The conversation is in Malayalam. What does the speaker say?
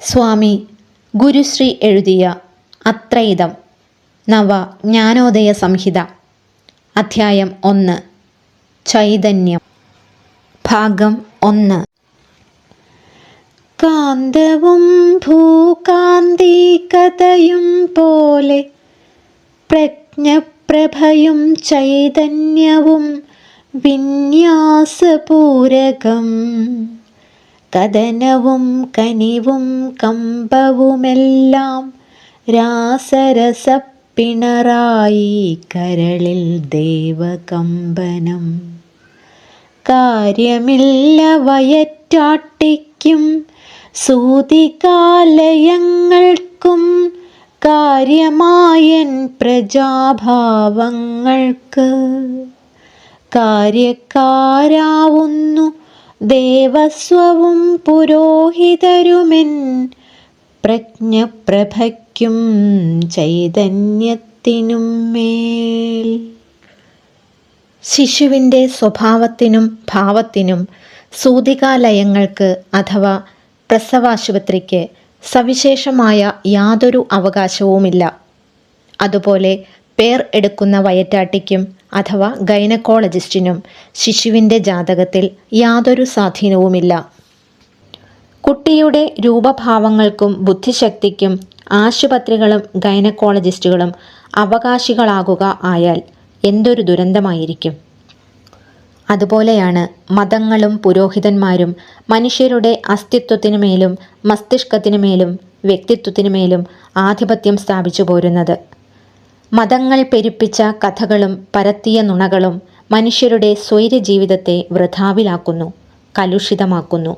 സ്വാമി ഗുരുശ്രീ എഴുതിയ അത്രയിതം നവ ജ്ഞാനോദയ സംഹിത. അധ്യായം ഒന്ന്. ചൈതന്യം. ഭാഗം ഒന്ന്. കാന്തവും ഭൂകാന്തി കഥയും പോലെ പ്രജ്ഞപ്രഭയും ചൈതന്യവും വിന്യാസപൂരകം. കഥനവും കനിവും കമ്പവുമെല്ലാം രാസരസപ്പിണറായി കരളിൽ ദേവകമ്പനം. കാര്യമില്ല വയറ്റാട്ടിക്കും സൂതികാലയങ്ങൾക്കും കാര്യമായൻ പ്രജാഭാവങ്ങൾക്ക്. കാര്യക്കാരാവുന്നു ദേവസ്വവും പുരോഹിതരുമെൻ പ്രജ്ഞപ്രഭയ്ക്കും ചൈതന്യത്തിനും മേൽ. ശിശുവിന്റെ സ്വഭാവത്തിനും ഭാവത്തിനും സൂതികാലയങ്ങൾക്ക് അഥവാ പ്രസവാശുപത്രിക്ക് സവിശേഷമായ യാതൊരു അവകാശവുമില്ല. അതുപോലെ പേർ എടുക്കുന്ന വയറ്റാട്ടിക്കും അഥവാ ഗൈനക്കോളജിസ്റ്റിനും ശിശുവിന്റെ ജാതകത്തിൽ യാതൊരു സ്വാധീനവുമില്ല. കുട്ടിയുടെ രൂപഭാവങ്ങൾക്കും ബുദ്ധിശക്തിക്കും ആശുപത്രികളും ഗൈനക്കോളജിസ്റ്റുകളും അവകാശികളാകുക ആയാൽ എന്തൊരു ദുരന്തമായിരിക്കും? അതുപോലെയാണ് മതങ്ങളും പുരോഹിതന്മാരും മനുഷ്യരുടെ അസ്തിത്വത്തിനുമേലും മസ്തിഷ്കത്തിനുമേലും വ്യക്തിത്വത്തിനുമേലും ആധിപത്യം സ്ഥാപിച്ചു പോരുന്നത്. മതങ്ങൾ പെരുപ്പിച്ച കഥകളും പരത്തിയ നുണകളും മനുഷ്യരുടെ സ്വൈര്യജീവിതത്തെ വൃഥാവിലാക്കുന്നു കലുഷിതമാക്കുന്നു.